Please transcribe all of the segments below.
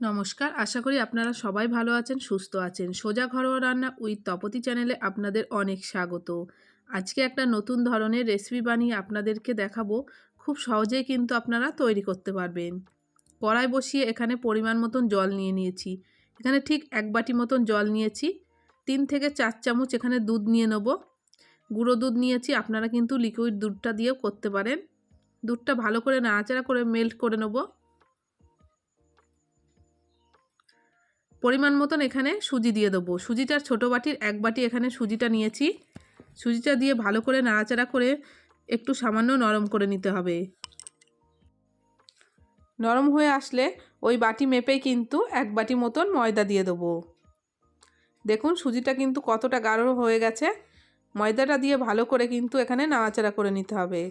নমস্কার, আশা করি আপনারা সবাই ভালো আছেন, সুস্থ আছেন। সোজা ঘরোয়া রান্না উইথ তপতি চ্যানেলে আপনাদের অনেক স্বাগত। আজকে একটা নতুন ধরনের রেসিপি বানিয়ে আপনাদেরকে দেখাবো। খুব সহজেই কিন্তু আপনারা তৈরি করতে পারবেন। কড়াই বসিয়ে এখানে পরিমাণ মতন জল নিয়ে নিয়েছি। এখানে ঠিক এক বাটি মতন জল নিয়েছি। তিন থেকে চার চামচ এখানে দুধ নিয়ে নেব। গুঁড়ো দুধ নিয়েছি, আপনারা কিন্তু লিকুইড দুধটা দিয়েও করতে পারেন। দুধটা ভালো করে নাড়াচাড়া করে মেল্ট করে নেব। পরিমাণ মতন এখানে সুজি দিয়ে দেবো। সুজিটার ছোটো বাটির এক বাটি এখানে সুজিটা নিয়েছি। সুজিটা দিয়ে ভালো করে নাড়াচাড়া করে একটু সামান্য নরম করে নিতে হবে। নরম হয়ে আসলে ওই বাটি মেপেই কিন্তু এক বাটি মতন ময়দা দিয়ে দেবো। দেখুন, সুজিটা কিন্তু কতটা গাঢ় হয়ে গেছে। ময়দাটা দিয়ে ভালো করে কিন্তু এখানে নাড়াচাড়া করে নিতে হবে।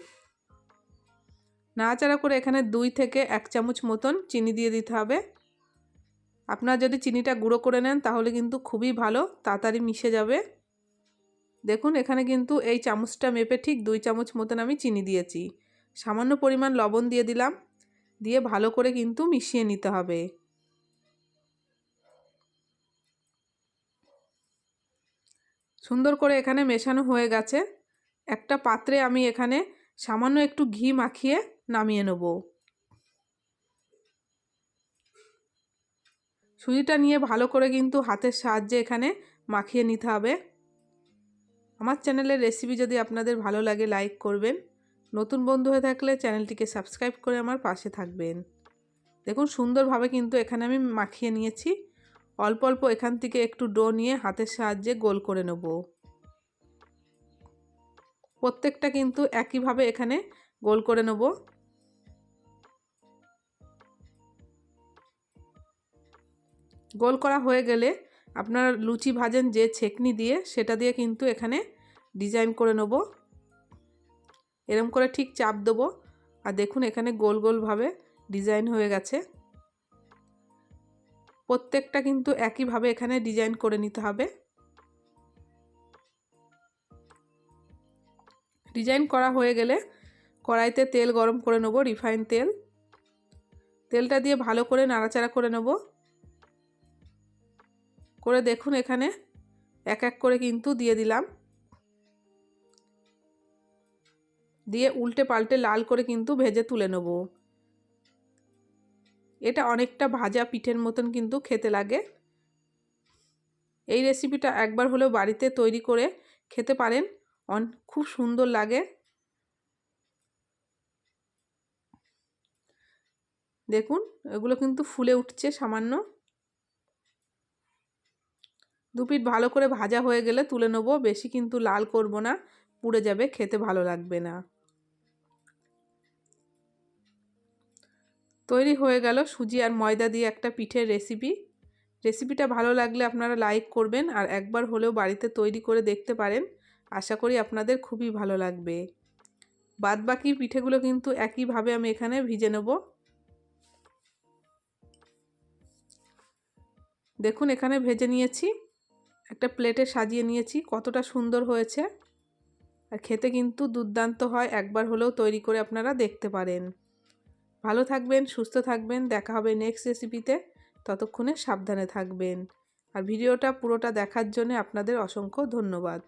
নাড়াচাড়া করে এখানে দুই থেকে এক চামচ মতন চিনি দিয়ে দিতে হবে। আপনারা যদি চিনিটা গুঁড়ো করে নেন, তাহলে কিন্তু খুবই ভালো, তাড়াতাড়ি মিশে যাবে। দেখুন, এখানে কিন্তু এই চামচটা মেপে ঠিক দুই চামচ মতন আমি চিনি দিয়েছি। সামান্য পরিমাণ লবণ দিয়ে দিলাম, দিয়ে ভালো করে কিন্তু মিশিয়ে নিতে হবে। সুন্দর করে এখানে মেশানো হয়ে গেছে। একটা পাত্রে আমি এখানে সামান্য একটু ঘি মাখিয়ে নামিয়ে নেব। সুজিটা নিয়ে ভালো করে কিন্তু হাতের সাহায্যে এখানে মাখিয়ে নিতে হবে। আমার চ্যানেলের রেসিপি যদি আপনাদের ভালো লাগে লাইক করবেন। নতুন বন্ধু হয়ে থাকলে চ্যানেলটিকে সাবস্ক্রাইব করে আমার পাশে থাকবেন। দেখুন, সুন্দরভাবে কিন্তু এখানে আমি মাখিয়ে নিয়েছি। অল্প অল্প এখান থেকে একটু ডো নিয়ে হাতের সাহায্যে গোল করে নেব। প্রত্যেকটা কিন্তু একইভাবে এখানে গোল করে নেব। গোল করা হয়ে গেলে আপনারা লুচি ভাজেন যে ছেকনি দিয়ে সেটা দিয়ে কিন্তু এখানে ডিজাইন করে নেব। এরম করে ঠিক চাপ দেবো। আর দেখুন এখানে গোল গোলভাবে ডিজাইন হয়ে গেছে। প্রত্যেকটা কিন্তু একইভাবে এখানে ডিজাইন করে নিতে হবে। ডিজাইন করা হয়ে গেলে কড়াইতে তেল গরম করে নেব, রিফাইন তেল। তেলটা দিয়ে ভালো করে নাড়াচাড়া করে নেব। করে দেখুন এখানে। এক এক করে কিন্তু দিয়ে দিলাম। দিয়ে উল্টে পাল্টে লাল করে কিন্তু ভেজে তুলে নেব। এটা অনেকটা ভাজা পিঠের মতন কিন্তু খেতে লাগে। এই রেসিপিটা একবার হলেও বাড়িতে তৈরি করে খেতে পারেন। অন, খুব সুন্দর লাগে। দেখুন, এগুলো কিন্তু ফুলে উঠছে সামান্য। দু পিঠ ভালো করে ভাজা হয়ে গেলে তুলে নেব। বেশি কিন্তু লাল করব না, পুড়ে যাবে, খেতে ভালো লাগবে না। তৈরি হয়ে গেল সুজি আর ময়দা দিয়ে একটা পিঠের রেসিপি রেসিপিটা ভালো লাগলে আপনারা লাইক করবেন আর একবার হলেও বাড়িতে তৈরি করে দেখতে পারেন। আশা করি আপনাদের খুবই ভালো লাগবে। বাদ বাকি পিঠেগুলো কিন্তু একইভাবে আমি এখানে ভিজে নেব। দেখুন এখানে ভেজে নিয়েছি। একটা প্লেটে সাজিয়ে নিয়েছি, কতটা সুন্দর হয়েছে। আর খেতে কিন্তু দুর্দান্ত হয়, একবার হলেও তৈরি করে আপনারা দেখতে পারেন। ভালো থাকবেন, সুস্থ থাকবেন, দেখা হবে নেক্সট রেসিপিতে ততক্ষণে সাবধানে থাকবেন। আর ভিডিওটা পুরোটা দেখার জন্য আপনাদের অসংখ্য ধন্যবাদ।